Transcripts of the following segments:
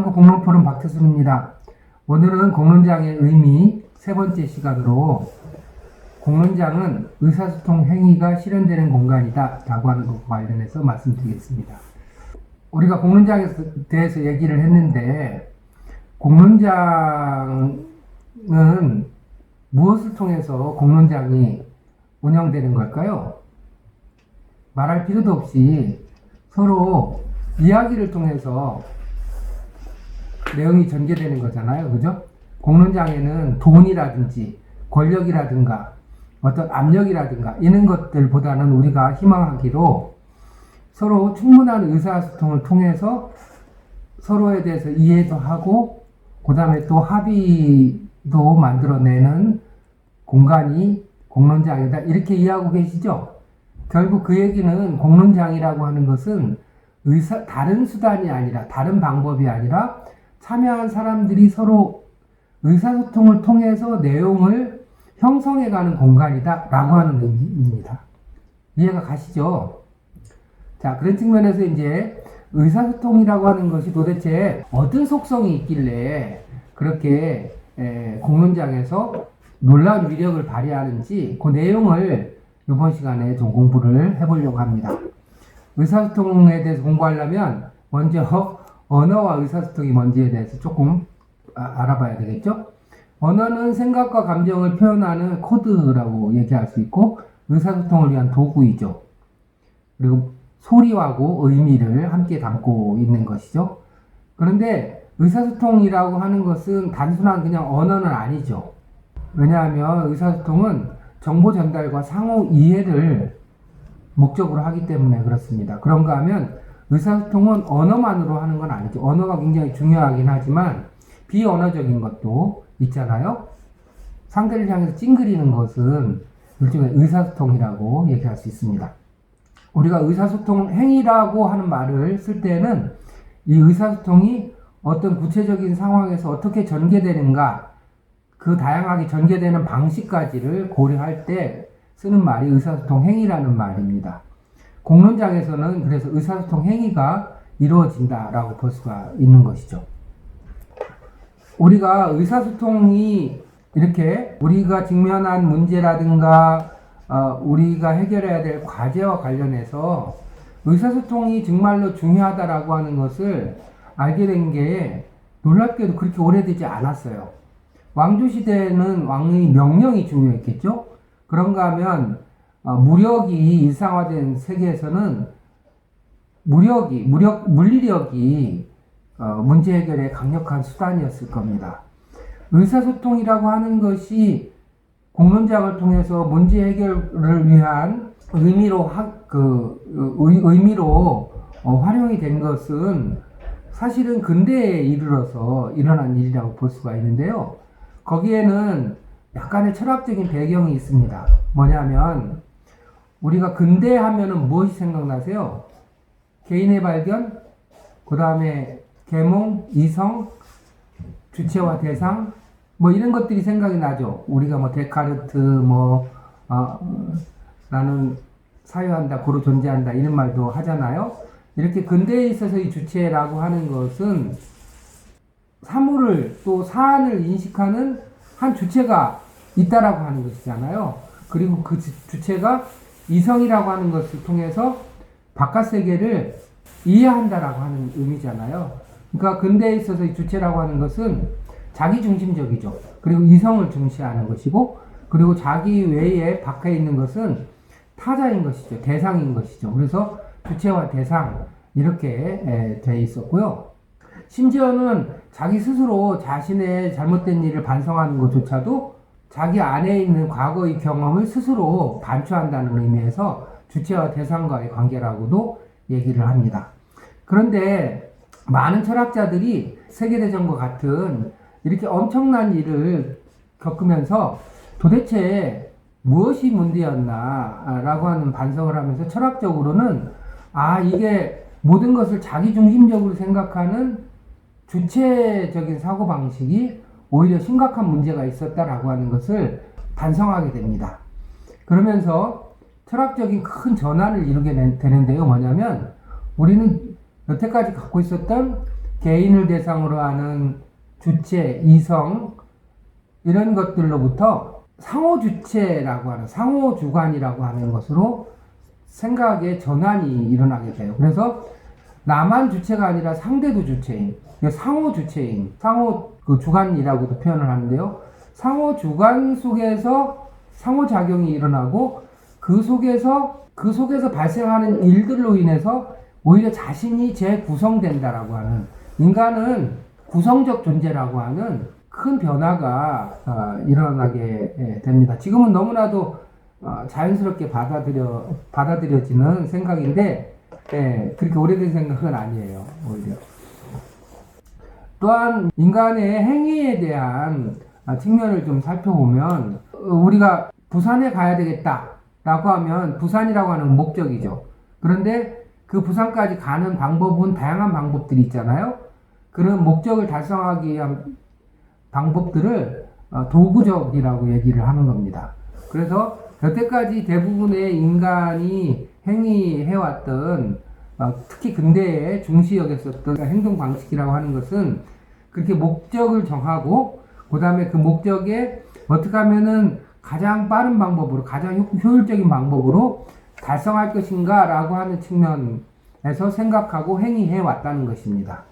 한국 공론포럼 박태순입니다. 오늘은 공론장의 의미 세 번째 시간으로 공론장은 의사소통 행위가 실현되는 공간이다 라고 하는 것과 관련해서 말씀드리겠습니다. 우리가 공론장에 대해서 얘기를 했는데 공론장은 무엇을 통해서 공론장이 운영되는 걸까요? 말할 필요도 없이 서로 이야기를 통해서 내용이 전개되는 거잖아요. 그죠? 공론장에는 돈이라든지 권력이라든가 어떤 압력이라든가 이런 것들보다는 우리가 희망하기로 서로 충분한 의사소통을 통해서 서로에 대해서 이해도 하고 그 다음에 또 합의도 만들어내는 공간이 공론장이다. 이렇게 이해하고 계시죠? 결국 그 얘기는 공론장이라고 하는 것은 의사, 다른 수단이 아니라, 다른 방법이 아니라 참여한 사람들이 서로 의사소통을 통해서 내용을 형성해가는 공간이다. 라고 하는 의미입니다. 이해가 가시죠? 자, 그런 측면에서 이제 의사소통이라고 하는 것이 도대체 어떤 속성이 있길래 그렇게 에, 공론장에서 놀라운 위력을 발휘하는지 그 내용을 이번 시간에 좀 공부를 해보려고 합니다. 의사소통에 대해서 공부하려면 먼저 언어와 의사소통이 뭔지에 대해서 조금 아- 알아봐야 되겠죠? 언어는 생각과 감정을 표현하는 코드라고 얘기할 수 있고 의사소통을 위한 도구이죠. 그리고 소리하고 의미를 함께 담고 있는 것이죠. 그런데 의사소통이라고 하는 것은 단순한 그냥 언어는 아니죠. 왜냐하면 의사소통은 정보 전달과 상호 이해를 목적으로 하기 때문에 그렇습니다. 그런가 하면 의사소통은 언어만으로 하는 건 아니죠. 언어가 굉장히 중요하긴 하지만 비언어적인 것도 있잖아요. 상대를 향해서 찡그리는 것은 일종의 의사소통이라고 얘기할 수 있습니다. 우리가 의사소통 행위라고 하는 말을 쓸 때는 이 의사소통이 어떤 구체적인 상황에서 어떻게 전개되는가 그 다양하게 전개되는 방식까지를 고려할 때 쓰는 말이 의사소통 행위라는 말입니다. 공론장에서는 그래서 의사소통 행위가 이루어진다라고 볼 수가 있는 것이죠. 우리가 의사소통이 이렇게 우리가 직면한 문제라든가 어, 우리가 해결해야 될 과제와 관련해서 의사소통이 정말로 중요하다라고 하는 것을 알게 된 게 놀랍게도 그렇게 오래되지 않았어요. 왕조 시대에는 왕의 명령이 중요했겠죠? 그런가 하면 어, 무력이 일상화된 세계에서는 무력이, 무력, 물리력이 어, 문제 해결의 강력한 수단이었을 겁니다. 의사소통이라고 하는 것이 공론장을 통해서 문제 해결을 위한 의미로 하, 그 의, 의미로 어, 활용이 된 것은 사실은 근대에 이르러서 일어난 일이라고 볼 수가 있는데요. 거기에는 약간의 철학적인 배경이 있습니다. 뭐냐면 우리가 근대 하면은 무엇이 생각나세요? 개인의 발견, 그 다음에 계몽, 이성, 주체와 대상, 뭐 이런 것들이 생각이 나죠. 우리가 뭐 데카르트, 뭐 어, 나는 사유한다, 고로 존재한다 이런 말도 하잖아요. 이렇게 근대에 있어서 이 주체라고 하는 것은 사물을 또 사안을 인식하는 한 주체가 있다라고 하는 것이잖아요. 그리고 그 주- 주체가 이성이라고 하는 것을 통해서 바깥 세계를 이해한다라고 하는 의미잖아요. 그러니까 근대에 있어서 이 주체라고 하는 것은 자기 중심적이죠. 그리고 이성을 중시하는 것이고, 그리고 자기 외에 밖에 있는 것은 타자인 것이죠. 대상인 것이죠. 그래서 주체와 대상 이렇게 에, 돼 있었고요. 심지어는 자기 스스로 자신의 잘못된 일을 반성하는 것조차도 자기 안에 있는 과거의 경험을 스스로 반추한다는 의미에서 주체와 대상과의 관계라고도 얘기를 합니다. 그런데 많은 철학자들이 세계대전과 같은 이렇게 엄청난 일을 겪으면서 도대체 무엇이 문제였나라고 하는 반성을 하면서 철학적으로는 아, 이게 모든 것을 자기 중심적으로 생각하는 주체적인 사고방식이 오히려 심각한 문제가 있었다라고 하는 것을 반성하게 됩니다. 그러면서 철학적인 큰 전환을 이루게 된- 되는데요. 뭐냐면 우리는 여태까지 갖고 있었던 개인을 대상으로 하는 주체, 이성 이런 것들로부터 상호 주체라고 하는 상호 주관이라고 하는 것으로 생각의 전환이 일어나게 돼요. 그래서 나만 주체가 아니라 상대도 주체인, 그러니까 상호 주체인, 상호 그 주관이라고도 표현을 하는데요. 상호 주관 속에서 상호 작용이 일어나고 그 속에서 그 속에서 발생하는 일들로 인해서 오히려 자신이 재구성된다라고 하는 인간은 구성적 존재라고 하는 큰 변화가 어, 일어나게 예, 됩니다. 지금은 너무나도 어, 자연스럽게 받아들여 받아들여지는 생각인데 예, 그렇게 오래된 생각은 아니에요. 오히려 또한 인간의 행위에 대한 아, 측면을 좀 살펴보면 어, 우리가 부산에 가야 되겠다라고 하면 부산이라고 하는 목적이죠. 그런데 그 부산까지 가는 방법은 다양한 방법들이 있잖아요. 그런 목적을 달성하기 위한 방법들을 어, 도구적이라고 얘기를 하는 겁니다. 그래서 여태까지 대부분의 인간이 행위해왔던 어, 특히 근대에 중시 여겼었던 행동 방식이라고 하는 것은 그렇게 목적을 정하고 그 다음에 그 목적에 어떻게 하면은 가장 빠른 방법으로 가장 효- 효율적인 방법으로 달성할 것인가 라고 하는 측면에서 생각하고 행위해 왔다는 것입니다.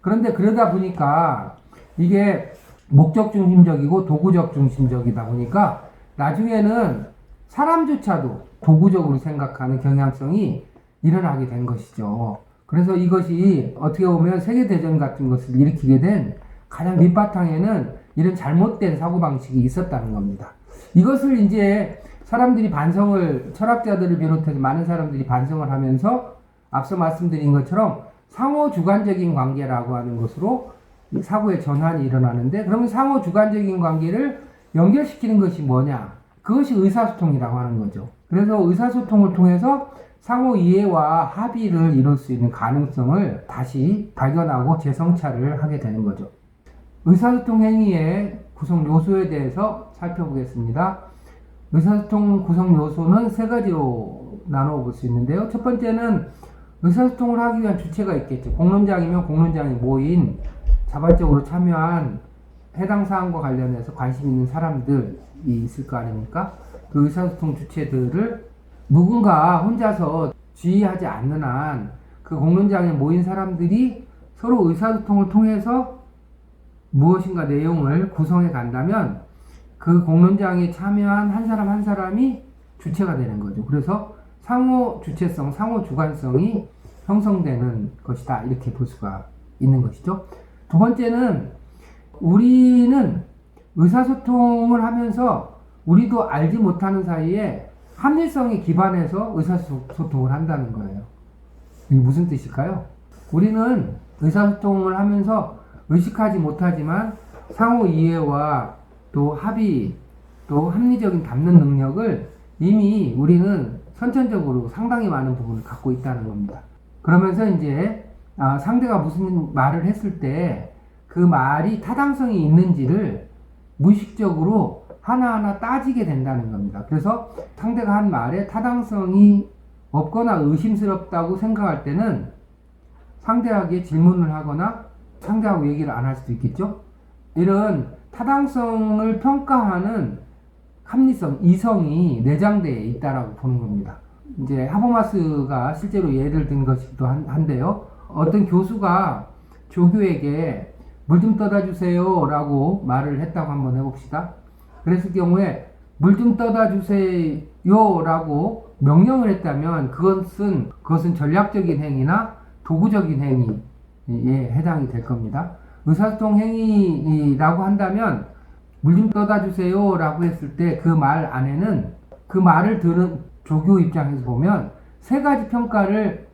그런데 그러다 보니까 이게 목적 중심적이고 도구적 중심적이다 보니까 나중에는 사람조차도 도구적으로 생각하는 경향성이 일어나게 된 것이죠. 그래서 이것이 어떻게 보면 세계대전 같은 것을 일으키게 된 가장 밑바탕에는 이런 잘못된 사고방식이 있었다는 겁니다. 이것을 이제 사람들이 반성을, 철학자들을 비롯해서 많은 사람들이 반성을 하면서 앞서 말씀드린 것처럼 상호 주관적인 관계라고 하는 것으로 이 사고의 전환이 일어나는데 그러면 상호 주관적인 관계를 연결시키는 것이 뭐냐? 그것이 의사소통이라고 하는 거죠. 그래서 의사소통을 통해서 상호 이해와 합의를 이룰 수 있는 가능성을 다시 발견하고 재성찰을 하게 되는 거죠. 의사소통 행위의 구성 요소에 대해서 살펴보겠습니다. 의사소통 구성 요소는 세 가지로 나누어 볼수 있는데요. 첫 번째는 의사소통을 하기 위한 주체가 있겠죠. 공론장이면 공론장에 모인 자발적으로 참여한 해당 사항과 관련해서 관심 있는 사람들이 있을 거 아닙니까? 그 의사소통 주체들을 누군가 혼자서 지휘하지 않는 한 그 공론장에 모인 사람들이 서로 의사소통을 통해서 무엇인가 내용을 구성해 간다면 그 공론장에 참여한 한 사람 한 사람이 주체가 되는 거죠. 그래서 상호 주체성, 상호 주관성이 형성되는 것이다. 이렇게 볼 수가 있는 것이죠. 두 번째는 우리는 의사소통을 하면서 우리도 알지 못하는 사이에 합리성에 기반해서 의사소통을 한다는 거예요. 이게 무슨 뜻일까요? 우리는 의사소통을 하면서 의식하지 못하지만 상호 이해와 또 합의 또 합리적인 담는 능력을 이미 우리는 선천적으로 상당히 많은 부분을 갖고 있다는 겁니다. 그러면서 이제 아, 상대가 무슨 말을 했을 때 그 말이 타당성이 있는지를 무의식적으로 하나하나 따지게 된다는 겁니다. 그래서 상대가 한 말에 타당성이 없거나 의심스럽다고 생각할 때는 상대에게 질문을 하거나 상대하고 얘기를 안 할 수도 있겠죠. 이런 타당성을 평가하는 합리성, 이성이 내장되어 있다라고 보는 겁니다. 이제 하버마스가 실제로 예를 든 것이기도 한- 한데요. 어떤 교수가 조교에게 물 좀 떠다 주세요 라고 말을 했다고 한번 해봅시다. 그랬을 경우에 물 좀 떠다 주세요 라고 명령을 했다면 그것은, 그것은 전략적인 행위나 도구적인 행위에 해당이 될 겁니다. 의사소통 행위라고 한다면 물 좀 떠다 주세요 라고 했을 때 그 말 안에는 그 말을 들은 조교 입장에서 보면 세 가지 평가를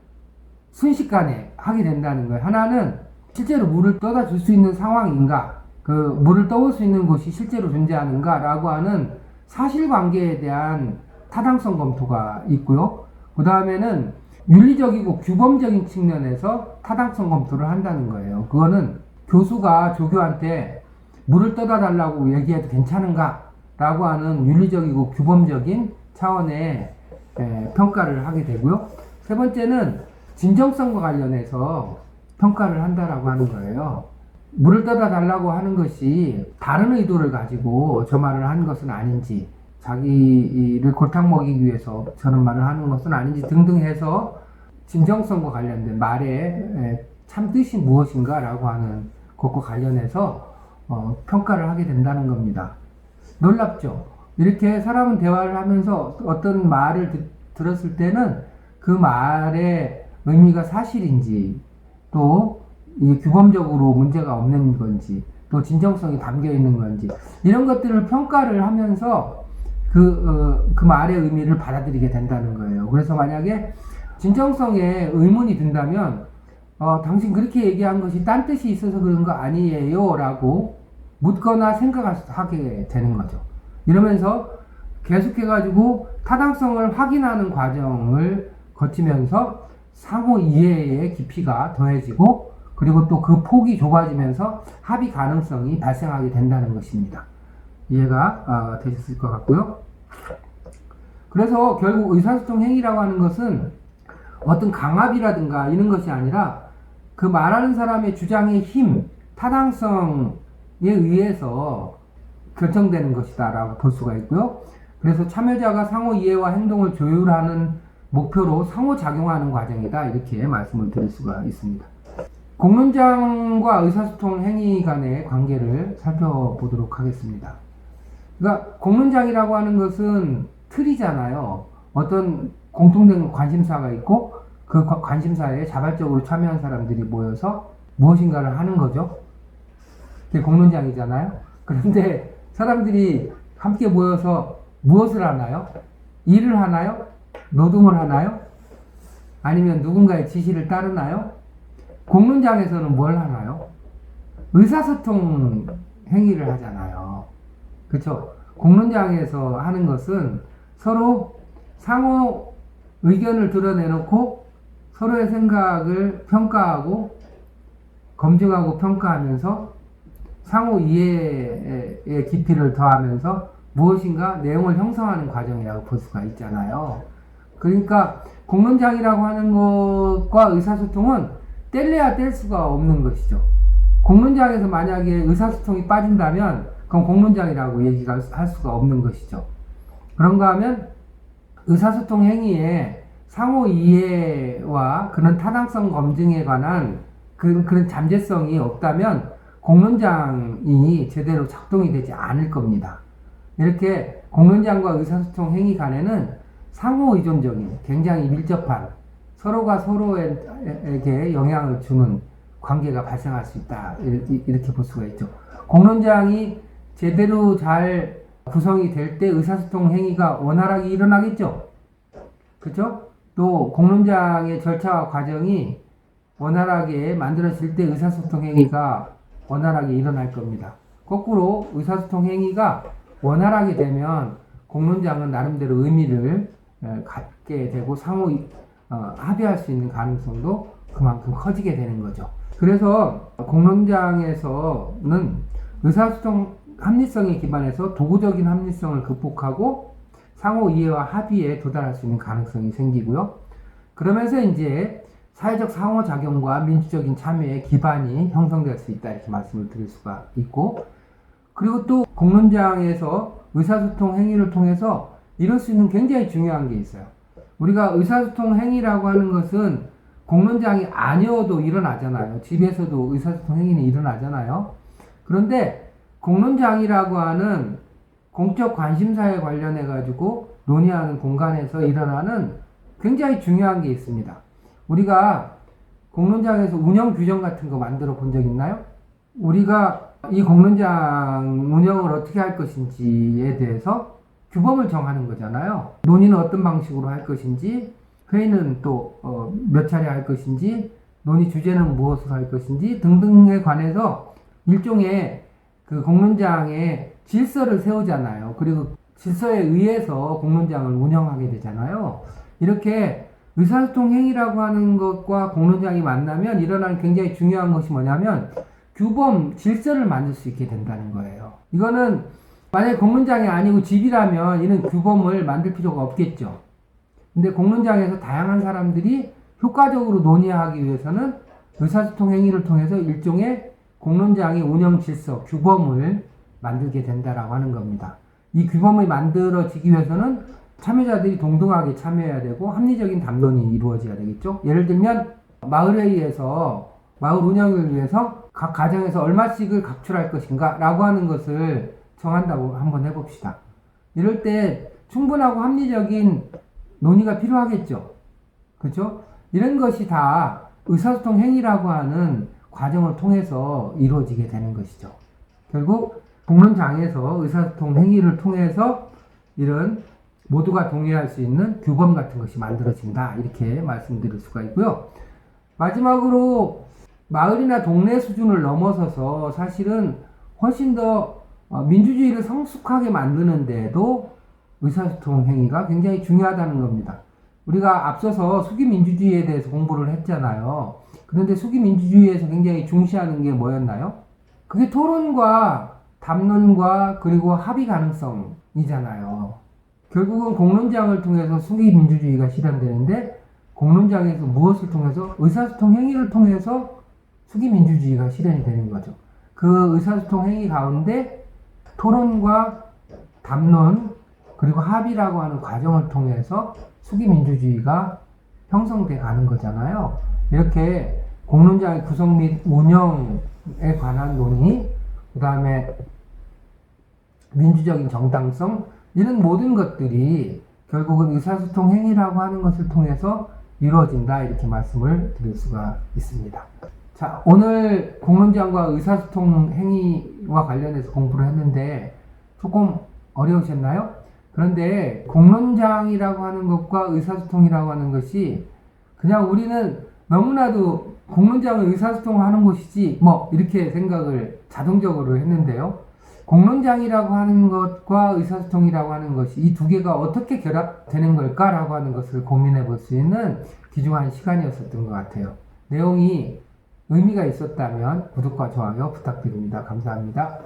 순식간에 하게 된다는 거예요. 하나는 실제로 물을 떠다 줄 수 있는 상황인가, 그 물을 떠올 수 있는 곳이 실제로 존재하는가라고 하는 사실관계에 대한 타당성 검토가 있고요. 그 다음에는 윤리적이고 규범적인 측면에서 타당성 검토를 한다는 거예요. 그거는 교수가 조교한테 물을 떠다 달라고 얘기해도 괜찮은가? 라고 하는 윤리적이고 규범적인 차원의 에, 평가를 하게 되고요. 세 번째는 진정성과 관련해서 평가를 한다라고 하는 거예요. 물을 떠다 달라고 하는 것이 다른 의도를 가지고 저 말을 한 것은 아닌지 자기를 골탕 먹이기 위해서 저런 말을 하는 것은 아닌지 등등 해서 진정성과 관련된 말의 에, 참 뜻이 무엇인가라고 하는 것과 관련해서 어, 평가를 하게 된다는 겁니다. 놀랍죠? 이렇게 사람은 대화를 하면서 어떤 말을 듣- 들었을 때는 그 말의 의미가 사실인지 또 이게 규범적으로 문제가 없는 건지 또 진정성이 담겨 있는 건지 이런 것들을 평가를 하면서 그, 어, 그 말의 의미를 받아들이게 된다는 거예요. 그래서 만약에 진정성에 의문이 든다면 어, 당신 그렇게 얘기한 것이 딴 뜻이 있어서 그런 거 아니에요? 라고 묻거나 생각하게 되는 거죠. 이러면서 계속해가지고 타당성을 확인하는 과정을 거치면서 상호 이해의 깊이가 더해지고 그리고 또 그 폭이 좁아지면서 합의 가능성이 발생하게 된다는 것입니다. 이해가 어, 되셨을 것 같고요. 그래서 결국 의사소통 행위라고 하는 것은 어떤 강압이라든가 이런 것이 아니라 그 말하는 사람의 주장의 힘, 타당성에 의해서 결정되는 것이다라고 볼 수가 있고요. 그래서 참여자가 상호 이해와 행동을 조율하는 목표로 상호작용하는 과정이다 이렇게 말씀을 드릴 수가 있습니다. 공론장과 의사소통 행위 간의 관계를 살펴보도록 하겠습니다. 그러니까 공론장이라고 하는 것은 틀이잖아요. 어떤 공통된 관심사가 있고 그 과- 관심사에 자발적으로 참여한 사람들이 모여서 무엇인가를 하는 거죠. 그게 공론장이잖아요. 그런데 사람들이 함께 모여서 무엇을 하나요? 일을 하나요? 노동을 하나요? 아니면 누군가의 지시를 따르나요? 공론장에서는 뭘 하나요? 의사소통 행위를 하잖아요. 그쵸? 공론장에서 하는 것은 서로 상호 의견을 드러내놓고 서로의 생각을 평가하고 검증하고 평가하면서 상호 이해의 깊이를 더하면서 무엇인가 내용을 형성하는 과정이라고 볼 수가 있잖아요. 그러니까 공론장이라고 하는 것과 의사소통은 뗄래야 뗄 수가 없는 것이죠. 공론장에서 만약에 의사소통이 빠진다면 그건 공론장이라고 얘기가 할 수가 없는 것이죠. 그런가 하면 의사소통 행위에 상호 이해와 그런 타당성 검증에 관한 그, 그런 잠재성이 없다면 공론장이 제대로 작동이 되지 않을 겁니다. 이렇게 공론장과 의사소통 행위 간에는 상호 의존적인 굉장히 밀접한 서로가 서로에게 영향을 주는 관계가 발생할 수 있다. 이- 이렇게 볼 수가 있죠. 공론장이 제대로 잘 구성이 될 때 의사소통 행위가 원활하게 일어나겠죠. 그죠? 또 공론장의 절차와 과정이 원활하게 만들어질 때 의사소통 행위가 원활하게 일어날 겁니다. 거꾸로 의사소통 행위가 원활하게 되면 공론장은 나름대로 의미를 에, 갖게 되고 상호 이- 어, 합의할 수 있는 가능성도 그만큼 커지게 되는 거죠. 그래서 공론장에서는 의사소통 합리성에 기반해서 도구적인 합리성을 극복하고 상호 이해와 합의에 도달할 수 있는 가능성이 생기고요. 그러면서 이제 사회적 상호작용과 민주적인 참여의 기반이 형성될 수 있다 이렇게 말씀을 드릴 수가 있고 그리고 또 공론장에서 의사소통 행위를 통해서 이룰 수 있는 굉장히 중요한 게 있어요. 우리가 의사소통 행위라고 하는 것은 공론장이 아니어도 일어나잖아요. 집에서도 의사소통 행위는 일어나잖아요. 그런데 공론장이라고 하는 공적 관심사에 관련해 가지고 논의하는 공간에서 일어나는 굉장히 중요한 게 있습니다. 우리가 공론장에서 운영 규정 같은 거 만들어 본 적 있나요? 우리가 이 공론장 운영을 어떻게 할 것인지에 대해서 규범을 정하는 거잖아요. 논의는 어떤 방식으로 할 것인지, 회의는 또몇 차례 할 것인지, 논의 주제는 무엇으로 할 것인지 등등에 관해서 일종의 그 공론장의 질서를 세우잖아요. 그리고 질서에 의해서 공론장을 운영하게 되잖아요. 이렇게 의사소통 행위라고 하는 것과 공론장이 만나면 일어나는 굉장히 중요한 것이 뭐냐면 규범, 질서를 만들 수 있게 된다는 거예요. 이거는 만약에 공론장이 아니고 집이라면 이런 규범을 만들 필요가 없겠죠. 근데 공론장에서 다양한 사람들이 효과적으로 논의하기 위해서는 의사소통 행위를 통해서 일종의 공론장의 운영 질서, 규범을 만들게 된다라고 하는 겁니다. 이 규범이 만들어지기 위해서는 참여자들이 동등하게 참여해야 되고 합리적인 담론이 이루어져야 되겠죠. 예를 들면 마을회의에서 마을 운영을 위해서 각 가정에서 얼마씩을 각출할 것인가 라고 하는 것을 정한다고 한번 해봅시다. 이럴 때 충분하고 합리적인 논의가 필요하겠죠. 그렇죠? 이런 것이 다 의사소통 행위라고 하는 과정을 통해서 이루어지게 되는 것이죠. 결국 공론장에서 의사소통 행위를 통해서 이런 모두가 동의할 수 있는 규범 같은 것이 만들어진다. 이렇게 말씀드릴 수가 있고요. 마지막으로 마을이나 동네 수준을 넘어서서 사실은 훨씬 더 어, 민주주의를 성숙하게 만드는데도 의사소통 행위가 굉장히 중요하다는 겁니다. 우리가 앞서서 수기 민주주의에 대해서 공부를 했잖아요. 그런데 수기 민주주의에서 굉장히 중시하는 게 뭐였나요? 그게 토론과 담론과 그리고 합의 가능성이잖아요. 결국은 공론장을 통해서 수기 민주주의가 실현되는데 공론장에서 무엇을 통해서 의사소통 행위를 통해서 수기 민주주의가 실현이 되는 거죠. 그 의사소통 행위 가운데 토론과 담론 그리고 합의라고 하는 과정을 통해서 수기 민주주의가 형성돼 가는 거잖아요. 이렇게 공론장의 구성 및 운영에 관한 논의, 그 다음에 민주적인 정당성, 이런 모든 것들이 결국은 의사소통 행위라고 하는 것을 통해서 이루어진다. 이렇게 말씀을 드릴 수가 있습니다. 자, 오늘 공론장과 의사소통 행위와 관련해서 공부를 했는데 조금 어려우셨나요? 그런데 공론장이라고 하는 것과 의사소통이라고 하는 것이 그냥 우리는 너무나도 공론장은 의사소통하는 곳이지 뭐 이렇게 생각을 자동적으로 했는데요. 공론장이라고 하는 것과 의사소통이라고 하는 것이 이 두 개가 어떻게 결합되는 걸까라고 하는 것을 고민해 볼 수 있는 귀중한 시간이었었던 것 같아요. 내용이 의미가 있었다면 구독과 좋아요 부탁드립니다. 감사합니다.